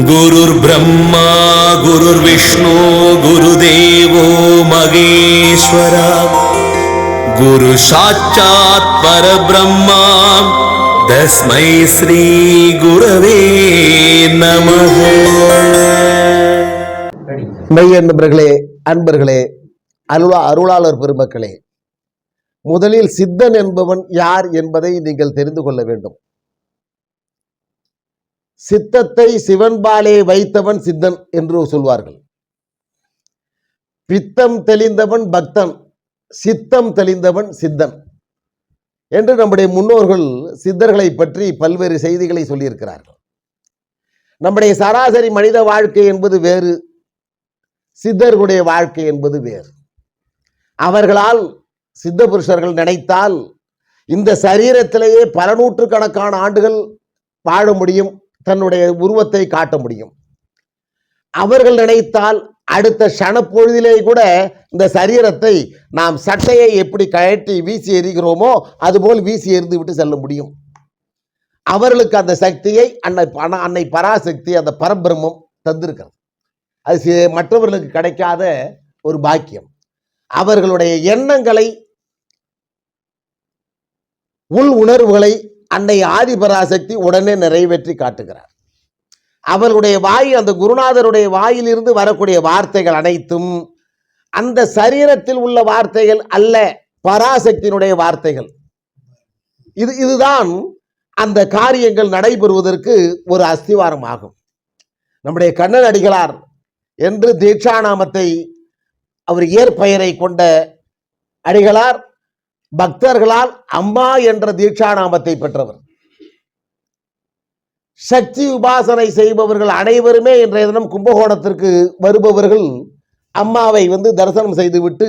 गुरुर्ब्रह्मा गुरुर्विष्णु गुरुदेवो महेश्वरा गुरु साक्षात् परब्रह्मा तस्मै श्रीगुरवे नमः மெய்ய நண்பர்களே அன்பர்களே அருளா அருளாளர் பெருமக்களே முதலில் சித்தன் என்பவன் யார் என்பதை நீங்கள் தெரிந்து கொள்ள வேண்டும் சித்தத்தை சிவன்பாலே வைத்தவன் சித்தன் என்று சொல்வார்கள். பித்தம் தெளிந்தவன் பக்தன் சித்தம் தெளிந்தவன் சித்தன் என்று நம்முடைய முன்னோர்கள் சித்தர்களை பற்றி பல்வேறு செய்திகளை சொல்லியிருக்கிறார்கள். நம்முடைய சராசரி மனித வாழ்க்கை என்பது வேறு சித்தர்களுடைய வாழ்க்கை என்பது வேறு. அவர்களால் சித்த புருஷர்கள் நினைத்தால் இந்த சரீரத்திலேயே பல நூற்றுக்கணக்கான ஆண்டுகள் வாழ முடியும். தன்னுடைய உருவத்தை காட்ட முடியும். அவர்கள் நினைத்தால் அடுத்த சனப்பொழுதிலே கூட இந்த சரீரத்தை நாம் சட்டையை எப்படி கழட்டி வீசி எறிகிறோமோ அதுபோல் வீசி எறிந்து விட்டு செல்ல முடியும். அவர்களுக்கு அந்த சக்தியை அன்னை பண- அன்னை பராசக்தி அந்த பரபிரம்மம் தந்திருக்கிறது. அது மற்றவர்களுக்கு கிடைக்காத ஒரு பாக்கியம். அவர்களுடைய எண்ணங்களை உள் உணர்வுகளை அன்னை ஆதிபராசக்தி உடனே நிறைவேற்றி காட்டுகிறார். அவர்களுடைய வாய் அந்த குருநாதருடைய வாயிலிருந்து வரக்கூடிய வார்த்தைகள் அனைத்தும் அந்த சரீரத்தில் உள்ள வார்த்தைகள் அல்ல பராசக்தியினுடைய வார்த்தைகள். இது இதுதான் அந்த காரியங்கள் நடைபெறுவதற்கு ஒரு அஸ்திவாரம் ஆகும். நம்முடைய கண்ணன் அடிகளார் என்று தீட்சாநாமத்தை அவர் இயற்பெயரை கொண்ட அடிகளார் பக்தர்களால் அம்மா என்ற தீட்சாநாமத்தை பெற்றவர். சக்தி உபாசனை செய்பவர்கள் அனைவருமே இன்றைய தினம் கும்பகோணத்திற்கு வருபவர்கள் அம்மாவை வந்து தரிசனம் செய்துவிட்டு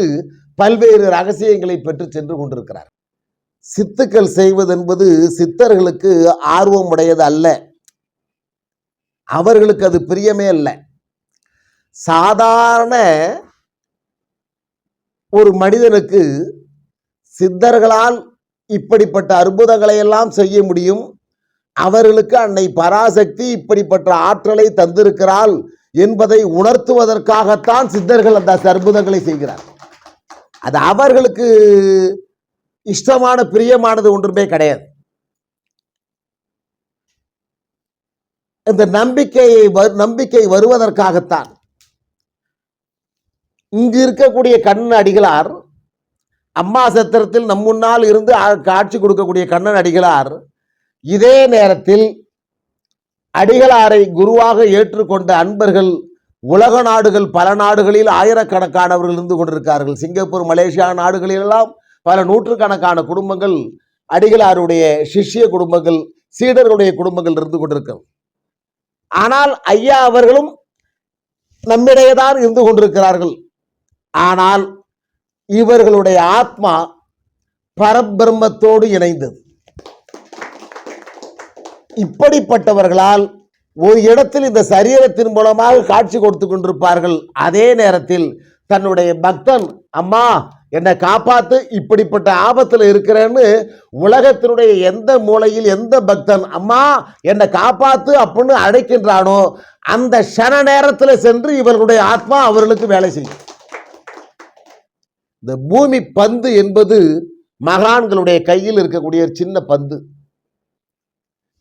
பல்வேறு ரகசியங்களை பெற்று சென்று கொண்டிருக்கிறார். சித்துக்கள் செய்வதென்பது சித்தர்களுக்கு ஆர்வம் உடையது அல்ல. அவர்களுக்கு அது பிரியமே அல்ல. சாதாரண ஒரு மனிதனுக்கு சித்தர்களால் இப்படிப்பட்ட அற்புதங்களை எல்லாம் செய்ய முடியும். அவர்களுக்கு அன்னை பராசக்தி இப்படிப்பட்ட ஆற்றலை தந்திருக்கிறாள் என்பதை உணர்த்துவதற்காகத்தான் சித்தர்கள் அந்த அற்புதங்களை செய்கிறார். அது அவர்களுக்கு இஷ்டமான பிரியமானது ஒன்றுமே கிடையாது. இந்த நம்பிக்கையை வரு- நம்பிக்கை வருவதற்காகத்தான் இங்கு இருக்கக்கூடிய கண் அடிகளார் அம்மா சத்திரத்தில் நம் முன்னால் இருந்து காட்சி கொடுக்கக்கூடிய கண்ணன் அடிகளார் இதே நேரத்தில் அடிகளாரை குருவாக ஏற்றுக்கொண்ட அன்பர்கள் உலக நாடுகள் பல நாடுகளில் ஆயிரக்கணக்கானவர்கள் இருந்து கொண்டிருக்கார்கள். சிங்கப்பூர் மலேசியா நாடுகளிலெல்லாம் பல நூற்றுக்கணக்கான குடும்பங்கள் அடிகளாருடைய சிஷ்ய குடும்பங்கள் சீடர்களுடைய குடும்பங்கள் இருந்து கொண்டிருக்கிறது. ஆனால் ஐயா அவர்களும் நம்மிடையே தான் இருந்து கொண்டிருக்கிறார்கள். ஆனால் இவர்களுடைய ஆத்மா பரபிரம்மத்தோடு இணைந்தது. இப்படிப்பட்டவர்களால் ஒரு இடத்தில் இந்த சரீரத்தின் மூலமாக காட்சி கொடுத்து கொண்டிருப்பார்கள். அதே நேரத்தில் தன்னுடைய பக்தன் அம்மா என்னை காப்பாத்து இப்படிப்பட்ட ஆபத்தில் இருக்கிறேன்னு உலகத்தினுடைய எந்த மூலையில் எந்த பக்தன் அம்மா என்னை காப்பாத்து அப்படின்னு அழைக்கின்றானோ அந்த க்ஷண நேரத்தில் சென்று இவர்களுடைய ஆத்மா அவர்களுக்கு வேலை செய்யும். இந்த பூமி பந்து என்பது மகான்களுடைய கையில் இருக்கக்கூடிய ஒரு சின்ன பந்து.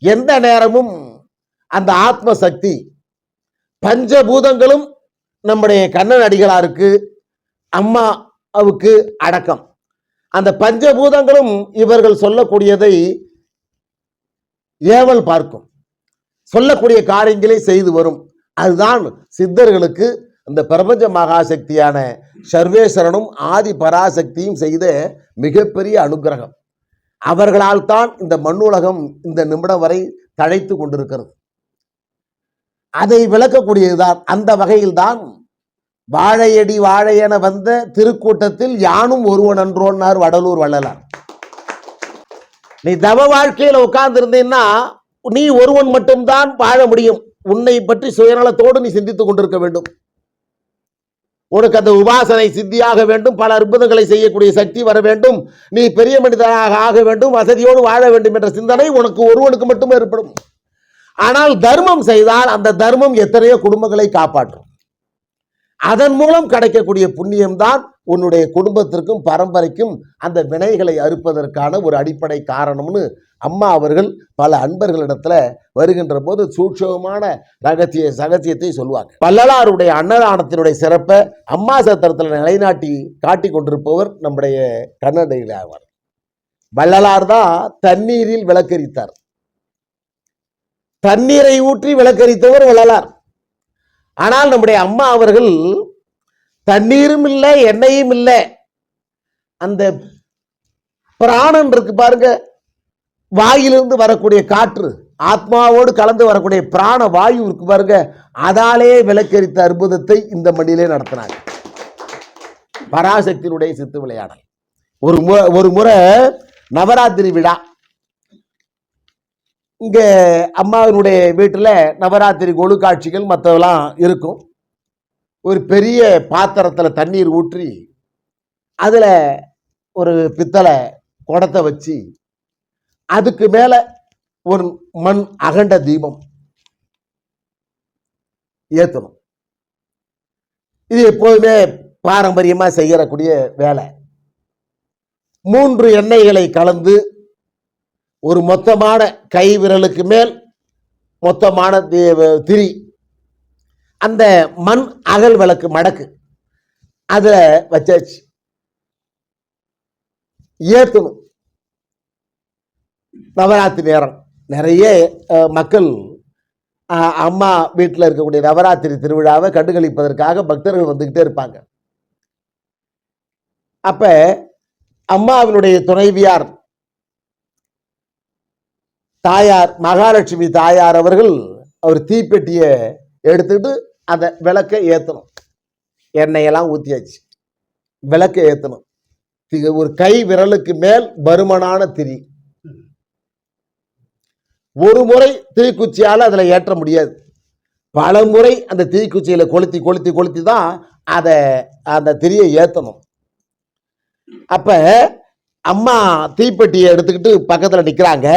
எந்த நேரமும் அந்த ஆத்ம சக்தி பஞ்சபூதங்களும் நம்முடைய கண்ணன் அடிகளாருக்கு அம்மாவுக்கு அடக்கம். அந்த பஞ்சபூதங்களும் இவர்கள் சொல்லக்கூடியதை ஏவல் பார்க்கும். சொல்லக்கூடிய காரியங்களை செய்து வரும். அதுதான் சித்தர்களுக்கு அந்த பிரபஞ்ச மகாசக்தியான சர்வேஸ்வரனும் ஆதி பராசக்தியும் செய்த மிகப்பெரிய அனுக்கிரகம். அவர்களால் தான் இந்த மண்ணுலகம் இந்த நிமிடம் வரை தழைத்து கொண்டிருக்கிறது. அதை விளக்கக்கூடியதுதான் அந்த வகையில்தான் வாழையடி வாழையென வந்த திருக்கூட்டத்தில் யானும் ஒருவன் அன்றோன்னார் வடலூர் வள்ளலார். நீ தவ வாழ்க்கையில உட்கார்ந்துருந்தீன்னா நீ ஒருவன் மட்டும்தான் வாழ முடியும். உன்னை பற்றி சுயநலத்தோடு நீ சிந்தித்துக் கொண்டிருக்க வேண்டும். உனக்கு அந்த உபாசனை சித்தியாக வேண்டும் பல அற்புதங்களை செய்யக்கூடிய சக்தி வர வேண்டும். நீ பெரிய மனிதனாக ஆக வேண்டும் வசதியோடு வாழ வேண்டும் என்ற சிந்தனை உனக்கு ஒருவனுக்கு மட்டுமே ஏற்படும். ஆனால் தர்மம் செய்தால் அந்த தர்மம் எத்தனையோ குடும்பங்களை காப்பாற்றும். அதன் மூலம் கிடைக்கக்கூடிய புண்ணியம்தான் உன்னுடைய குடும்பத்திற்கும் பரம்பரைக்கும் அந்த வினைகளை அறுப்பதற்கான ஒரு அடிப்படை காரணம்னு அம்மா அவர்கள் பல அன்பர்களிடத்துல வருகின்ற போது சூட்சமான ரகசிய சகசியத்தை சொல்லுவாங்க. வள்ளலாருடைய அன்னதானத்தினுடைய சிறப்பை அம்மா சத்திரத்தில் நிலைநாட்டி காட்டி கொண்டிருப்பவர் நம்முடைய கண்ணடையில் ஆவார். வள்ளலார் தான் தண்ணீரில் விளக்கரித்தார். தண்ணீரை ஊற்றி விளக்கரித்தவர் வள்ளலார். ஆனால் நம்முடைய அம்மா அவர்கள் தண்ணீரும் இல்லை எண்ணெயும் இல்லை. அந்த பிராணன் இருக்கு பாருங்க வாயிலிருந்து வரக்கூடிய காற்று ஆத்மாவோடு கலந்து வரக்கூடிய பிராண வாயு இருக்கு பாருங்க அதாலே விளக்கரித்த அற்புதத்தை இந்த மண்ணிலே நடத்தினாங்க. பராசக்தியினுடைய சித்து விளையாடல். ஒரு முறை ஒரு முறை நவராத்திரி விழா. இங்க அம்மாவினுடைய வீட்டில் நவராத்திரி கொழு காட்சிகள் மற்றதெல்லாம் இருக்கும். ஒரு பெரிய பாத்திரத்தில் தண்ணீர் ஊற்றி அதில் ஒரு பித்தளை குடத்தை வச்சு அதுக்கு மேலே ஒரு மண் அகண்ட தீபம் ஏற்றணும் இது எப்போதுமே பாரம்பரியமாக செய்யக்கூடிய வேலை. மூன்று எண்ணெய்களை கலந்து ஒரு மொத்தமான கை விரலுக்கு மேல் மொத்தமான திரி அந்த மண் அகல் விளக்கு மடக்கு அதில் வச்சாச்சு. ஏற்றணும் நவராத்திரி நேரம். நிறைய மக்கள் அம்மா வீட்டில் இருக்கக்கூடிய நவராத்திரி திருவிழாவை கண்டுகளிப்பதற்காக பக்தர்கள் வந்துக்கிட்டே இருப்பாங்க. அப்ப அம்மாவினுடைய துணைவியார் தாயார் மகாலட்சுமி தாயார் அவர்கள் அவர் தீப்பெட்டியை எடுத்துக்கிட்டு அந்த விளக்கை ஏற்றணும் எண்ணெயெல்லாம் ஊற்றியாச்சு விளக்கை ஏற்றணும் ஒரு கை விரலுக்கு மேல் பருமனான திரி. ஒரு முறை தீக்குச்சியால் அதில் ஏற்ற முடியாது. பல முறை அந்த தீக்குச்சியில கொளுத்தி கொளுத்தி கொளுத்தி தான் அதை அந்த திரியை ஏற்றணும் அப்ப அம்மா தீப்பெட்டியை எடுத்துக்கிட்டு பக்கத்தில் நிற்கிறாங்க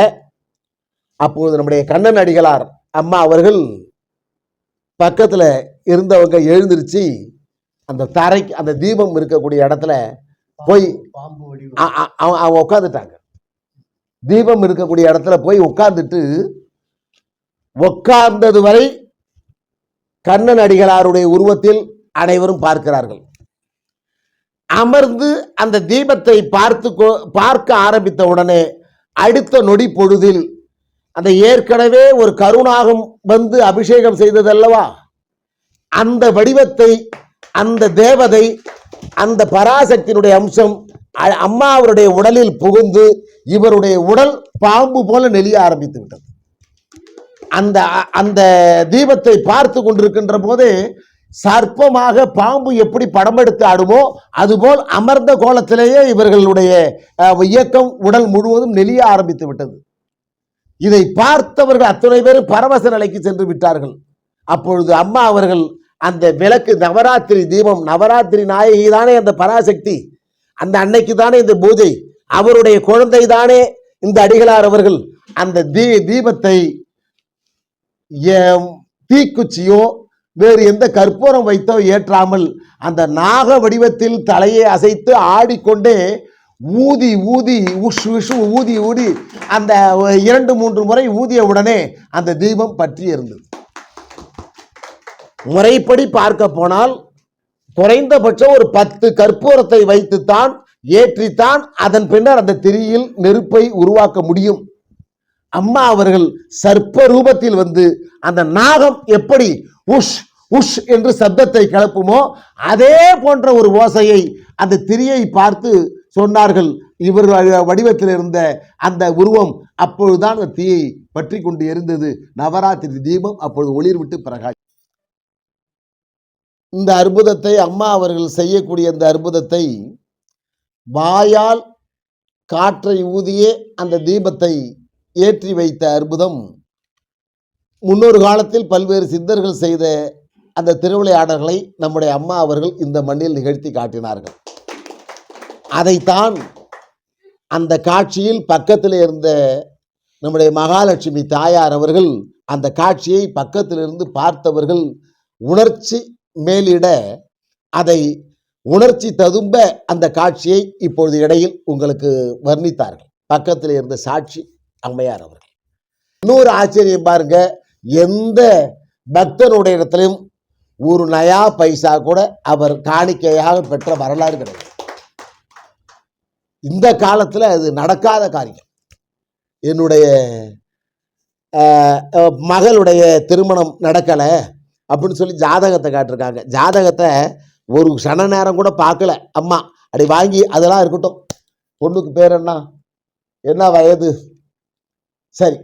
அப்போது நம்முடைய கண்ணன் அடிகளார் அம்மா அவர்கள் பக்கத்தில் இருந்தவங்க எழுந்திருச்சு அந்த தரைக்கு அந்த தீபம் இருக்கக்கூடிய இடத்துல போய் பாம்பு வடிவம் அ- அ- அவ- அவங்க உட்காந்துட்டாங்க தீபம் இருக்கக்கூடிய இடத்துல போய் உட்கார்ந்துட்டு உட்கார்ந்தது வரை கண்ணன் அடிகளாருடைய உருவத்தில் அனைவரும் பார்க்கிறார்கள். அமர்ந்து அந்த தீபத்தை பார்த்து கொ- பார்க்க ஆரம்பித்த உடனே அடுத்த நொடி பொழுதில் அந்த ஏற்கனவே ஒரு கருணாகம் வந்து அபிஷேகம் செய்ததல்லவா? அந்த வடிவத்தை அந்த தேவதை அந்த பராசக்தியினுடைய அம்சம் அம்மா அவருடைய உடலில் புகுந்து இவருடைய உடல் பாம்பு போல நெளிய ஆரம்பித்து விட்டது. அந்த அ- அந்த தீபத்தை பார்த்து கொண்டிருக்கின்ற போது சர்ப்பமாக பாம்பு எப்படி படம் எடுத்து ஆடுமோ அதுபோல் அமர்ந்த கோலத்திலேயே இவர்களுடைய இயக்கம் உடல் முழுவதும் நெளிய ஆரம்பித்து விட்டது. இதை பார்த்தவர்கள் அத்தனை பேரும் பரவச நிலைக்கு சென்று விட்டார்கள். அப்பொழுது அம்மா அவர்கள் அந்த விளக்கு நவராத்திரி தீபம் நவராத்திரி நாயகி தானே அந்த பராசக்தி அந்த அன்னைக்கு தானே இந்த பூஜை. அவருடைய குழந்தை தானே இந்த அடிகளார் அவர்கள். அந்த தீ தீபத்தை தீக்குச்சியோ வேறு எந்த கற்பூரம் வைத்தோ ஏற்றாமல் அந்த நாக வடிவத்தில் தலையை அசைத்து ஆடிக்கொண்டே ஊதி ஊதி உஷ் விஷு ஊதி ஊதி அந்த இரண்டு மூன்று முறை ஊதிய உடனே அந்த தீபம் பற்றி இருந்தது முறைப்படி பார்க்க போனால் குறைந்தபட்சம் ஒரு பத்து கற்பூரத்தை வைத்துத்தான் ஏற்றித்தான் அதன் பின்னர் அந்த திரியில் நெருப்பை உருவாக்க முடியும். அம்மா அவர்கள் சர்ப்ப ரூபத்தில் வந்து அந்த நாகம் எப்படி உஷ் உஷ் என்று சப்தத்தை கிளப்புமோ அதே போன்ற ஒரு ஓசையை அந்த திரியை பார்த்து சொன்னார்கள். இவர் வடிவத்தில் இருந்த அந்த உருவம் அப்பொழுதுதான் அந்த தீயை பற்றி கொண்டு எரிந்தது. நவராத்திரி தீபம் அப்பொழுது ஒளிர் விட்டு பிரகாஷ் இந்த அற்புதத்தை அம்மா அவர்கள் செய்யக்கூடிய இந்த அற்புதத்தை வாயால் காற்றை ஊதியே அந்த தீபத்தை ஏற்றி வைத்த அற்புதம். முன்னொரு காலத்தில் பல்வேறு சித்தர்கள் செய்த அந்த திருவிளையாடல்களை நம்முடைய அம்மா அவர்கள் இந்த மண்ணில் நிகழ்த்தி காட்டினார்கள். அதைத்தான் அந்த காட்சியில் பக்கத்தில் இருந்த நம்முடைய மகாலட்சுமி தாயார் அவர்கள் அந்த காட்சியை பக்கத்திலிருந்து பார்த்தவர்கள் உணர்ச்சி மேலிட அதை உணர்ச்சி ததும்ப அந்த காட்சியை இப்பொழுது இடையில் உங்களுக்கு வர்ணித்தார்கள். பக்கத்தில் இருந்த சாட்சி அம்மையார் அவர்கள். இன்னொரு ஆச்சரியம் பாருங்க எந்த பக்தனுடைய இடத்திலும் ஒரு நயா பைசா கூட அவர் காணிக்கையாக பெற்ற வரலாறு கிடையாது. இந்த காலத்தில் அது நடக்காத காரியம். என்னுடைய மகளுடைய திருமணம் நடக்கலை. அப்படின்னு சொல்லி ஜாதகத்தை காட்டிருக்காங்க ஜாதகத்தை ஒரு சன நேரம் கூட பார்க்கல. அம்மா அப்படி வாங்கி அதெல்லாம் இருக்கட்டும். பொண்ணுக்கு பேர் என்ன? என்ன வயது? சரி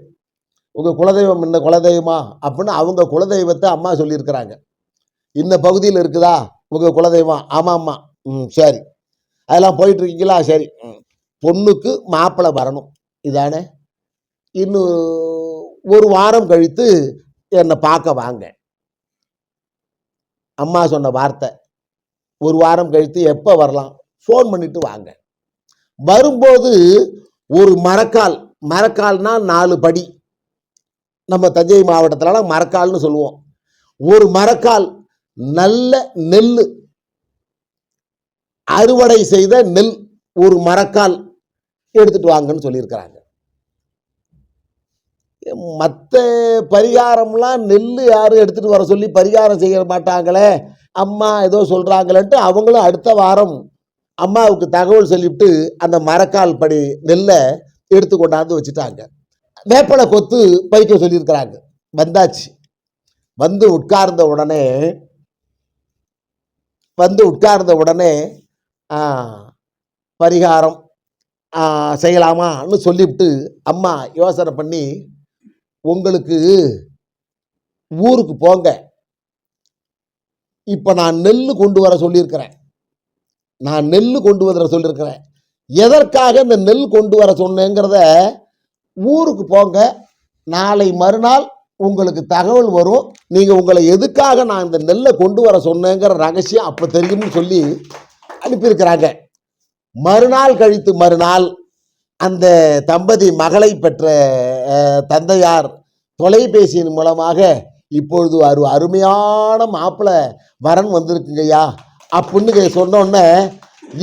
உங்கள் குலதெய்வம் இந்த குலதெய்வமா? அப்படின்னு அவங்க குலதெய்வத்தை அம்மா சொல்லியிருக்கிறாங்க. இந்த பகுதியில் இருக்குதா உங்கள் குலதெய்வம்? ஆமாம் ஆமா ம் சரி. அதெல்லாம் போயிட்டுருக்கீங்களா? சரி. ம். பொண்ணுக்கு மாப்பிள்ளை வரணும். இதானே? இன்னும் ஒரு வாரம் கழித்து என்னை பார்க்க வாங்க. அம்மா சொன்ன வார்த்தை. ஒரு வாரம் கழித்து எப்போ வரலாம்? ஃபோன் பண்ணிட்டு வாங்க. வரும்போது ஒரு மரக்கால் மரக்கால்னா நாலு படி. நம்ம தஞ்சை மாவட்டத்திலலாம் மரக்கால்னு சொல்லுவோம். ஒரு மரக்கால் நல்ல நெல் அறுவடை செய்த நெல் ஒரு மரக்கால் எடுத்துட்டு வாங்கன்னு சொல்லியிருக்கிறாங்க. மற்ற பரிகாரம்லாம் நெல் யாரும் எடுத்துகிட்டு வர சொல்லி பரிகாரம் செய்ய மாட்டாங்களே. அம்மா ஏதோ சொல்கிறாங்களேன்ட்டு அவங்களும் அடுத்த வாரம் அம்மாவுக்கு தகவல் சொல்லிவிட்டு அந்த மரக்கால் படி நெல்லை எடுத்து கொண்டாந்து வச்சுட்டாங்க. வேப்பலை கொத்து பறிக்க சொல்லியிருக்கிறாங்க. வந்தாச்சு. வந்து உட்கார்ந்த உடனே வந்து உட்கார்ந்த உடனே பரிகாரம் செய்யலாமான்னு சொல்லிவிட்டு அம்மா யோசனை பண்ணி உங்களுக்கு ஊருக்கு போங்க. இப்போ நான் நெல் கொண்டு வர சொல்லியிருக்கிறேன். நான் நெல் கொண்டு வர சொல்லியிருக்கிறேன். எதற்காக இந்த நெல் கொண்டு வர சொன்னேங்கிறத ஊருக்கு போங்க. நாளை மறுநாள் உங்களுக்கு தகவல் வரும். நீங்கள் உங்களை எதுக்காக நான் இந்த நெல்லை கொண்டு வர சொன்னேங்கிற ரகசியம் அப்போ தெரியும்னு சொல்லி அனுப்பியிருக்கிறாங்க. மறுநாள் கழித்து மறுநாள் அந்த தம்பதி மகளை பெற்ற தந்தையார் தொலைபேசியின் மூலமாக இப்பொழுது ஒரு அருமையான மாப்பிள்ளை வரன் வந்திருக்குங்கய்யா அப்படின்னு சொன்னோடனே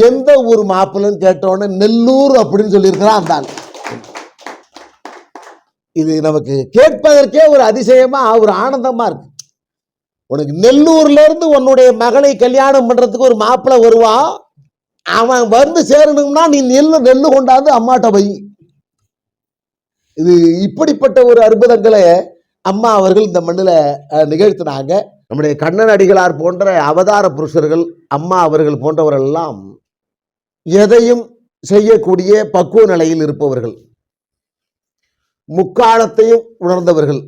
எந்த ஊர் மாப்பிள்ளைன்னு கேட்டோடனே நெல்லூர் அப்படின்னு சொல்லியிருக்கிறான் அந்த இது நமக்கு கேட்பதற்கே ஒரு அதிசயமா ஒரு ஆனந்தமா இருக்கு. உனக்கு நெல்லூர்ல இருந்து உன்னுடைய மகளை கல்யாணம் பண்றதுக்கு ஒரு மாப்பிள்ளை வருவான் அவன் வந்து சேரணும்னா நீ நெல்லு நெல்லு கொண்டாந்து அம்மாட்ட வை இது இப்படிப்பட்ட ஒரு அற்புதங்களை அம்மா அவர்கள் இந்த மண்ணில் நிகழ்த்தினாங்க. நம்முடைய கண்ணன் அடிகளார் போன்ற அவதார புருஷர்கள் அம்மா அவர்கள் போன்றவர்கள் எல்லாம் எதையும் செய்யக்கூடிய பக்குவ நிலையில் இருப்பவர்கள். முக்காலத்தையும் உணர்ந்தவர்கள்.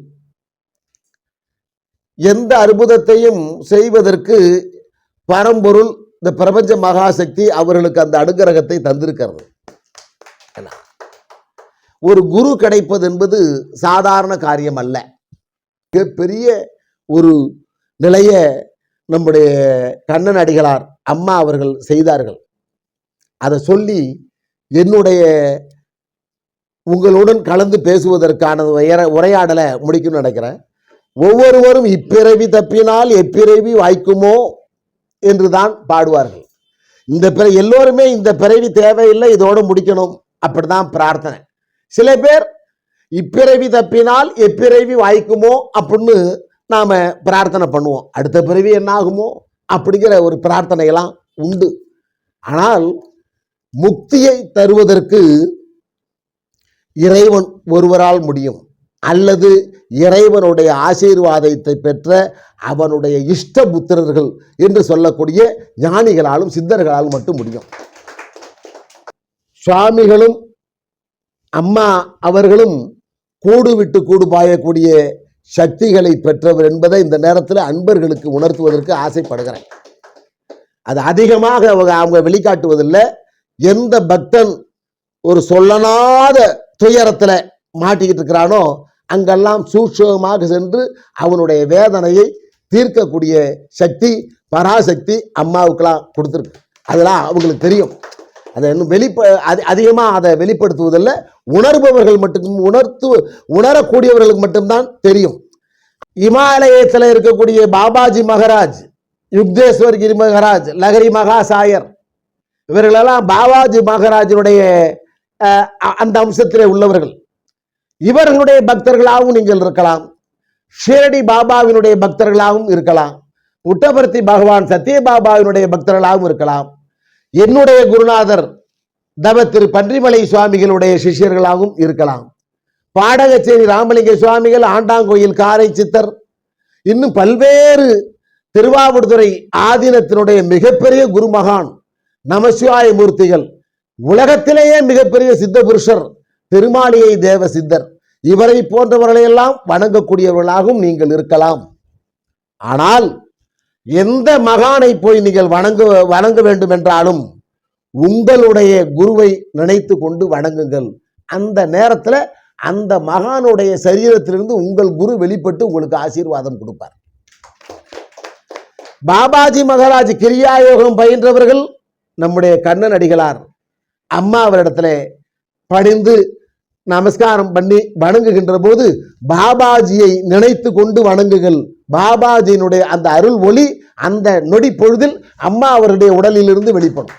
எந்த அற்புதத்தையும் செய்வதற்கு பரம்பொருள் இந்த பிரபஞ்ச மகாசக்தி அவர்களுக்கு அந்த அனுகிரகத்தை தந்திருக்கிறது. ஒரு குரு கிடைப்பது என்பது சாதாரண காரியம் அல்ல. பெரிய ஒரு நிலைய நம்முடைய கண்ணன் அடிகளார் அம்மா அவர்கள் செய்தார்கள். அதை சொல்லி என்னுடைய உங்களுடன் கலந்து பேசுவதற்கான உயர- உரையாடலை முடிக்கணும்னு நினைக்கிறேன். ஒவ்வொருவரும் இப்பிறவி தப்பினால் எப்பிறவி வாய்க்குமோ என்றுதான் பாடுவார்கள். இந்த பிற எல்லோருமே இந்த பிறவி தேவையில்லை இதோடு முடிக்கணும். அப்படிதான் பிரார்த்தனை. சில பேர் இப்பிறவி தப்பினால் எப்பிறவி வாய்க்குமோ? அப்படின்னு நாம பிரார்த்தனை பண்ணுவோம். அடுத்த பிறவி என்ன ஆகுமோ அப்படிங்கிற ஒரு பிரார்த்தனையெல்லாம் உண்டு. ஆனால் முக்தியை தருவதற்கு இறைவன் ஒருவரால் முடியும். அல்லது இறைவனுடைய ஆசீர்வாதத்தை பெற்ற அவனுடைய இஷ்ட புத்திரர்கள் என்று சொல்லக்கூடிய ஞானிகளாலும் சித்தர்களாலும் மட்டும் முடியும். சுவாமிகளும் அம்மா அவர்களும் கூடு விட்டு கூடு பாயக்கூடிய சக்திகளை பெற்றவர் என்பதை இந்த நேரத்தில் அன்பர்களுக்கு உணர்த்துவதற்கு ஆசைப்படுகிறேன். அது அதிகமாக அவங்க அவங்க வெளிக்காட்டுவதில்லை. எந்த பக்தன் ஒரு சொல்லனாத துயரத்தில் மாட்டிக்கிட்டு இருக்கிறானோ அங்கெல்லாம் சூட்சமாக சென்று அவனுடைய வேதனையை தீர்க்கக்கூடிய சக்தி பராசக்தி அம்மாவுக்கெல்லாம் கொடுத்துருக்கு. அதெல்லாம் அவங்களுக்கு தெரியும். அதை இன்னும் வெளிப்ப அது அதிகமாக அதை வெளிப்படுத்துவதில்லை. உணர்பவர்கள் மட்டும் உணர்த்து உணரக்கூடியவர்களுக்கு மட்டும்தான் தெரியும். இமாலயத்தில் இருக்கக்கூடிய பாபாஜி மகராஜ் யுக்தேஸ்வர் கிரி மகராஜ் லகரி மகாசாயர் இவர்களெல்லாம் பாபாஜி மகராஜனுடைய அந்த அம்சத்திலே உள்ளவர்கள். இவர்களுடைய பக்தர்களாகவும் நீங்கள் இருக்கலாம். ஷீரடி பாபாவினுடைய பக்தர்களாகவும் இருக்கலாம். புட்டபர்த்தி பகவான் சத்யபாபாவினுடைய பக்தர்களாகவும் இருக்கலாம். என்னுடைய குருநாதர் தவ திரு பன்றிமலை சுவாமிகளுடைய சிஷ்யர்களாகவும் இருக்கலாம். பாடகச்சேரி ராமலிங்க சுவாமிகள் ஆண்டாங்கோயில் காரை சித்தர் இன்னும் பல்வேறு திருவாவூர்துறை ஆதீனத்தினுடைய மிகப்பெரிய குருமகான் நமசிவாய மூர்த்திகள் உலகத்திலேயே மிகப்பெரிய சித்த புருஷர் திருமாலியை தேவ சித்தர். இவரை போன்றவர்களையெல்லாம் வணங்கக்கூடியவர்களாகவும் நீங்கள் இருக்கலாம். ஆனால் எந்த மகானை போய் நீங்கள் வணங்க வணங்க வேண்டும் என்றாலும் உங்களுடைய குருவை நினைத்து கொண்டு வணங்குங்கள். அந்த நேரத்தில் அந்த மகானுடைய சரீரத்திலிருந்து உங்கள் குரு வெளிப்பட்டு உங்களுக்கு ஆசீர்வாதம் கொடுப்பார். பாபாஜி மகாராஜ் கிரியாயோகம் பயின்றவர்கள் நம்முடைய கண்ணன் அடிகளார். அம்மா அவரிடத்துல பணிந்து நமஸ்காரம் பண்ணி வணங்குகின்ற போது பாபாஜியை நினைத்து கொண்டு வணங்குகள். பாபாஜியினுடைய அந்த அருள் ஒளி அந்த நொடி பொழுதில் அம்மா அவருடைய உடலிலிருந்து வெளிப்படும்.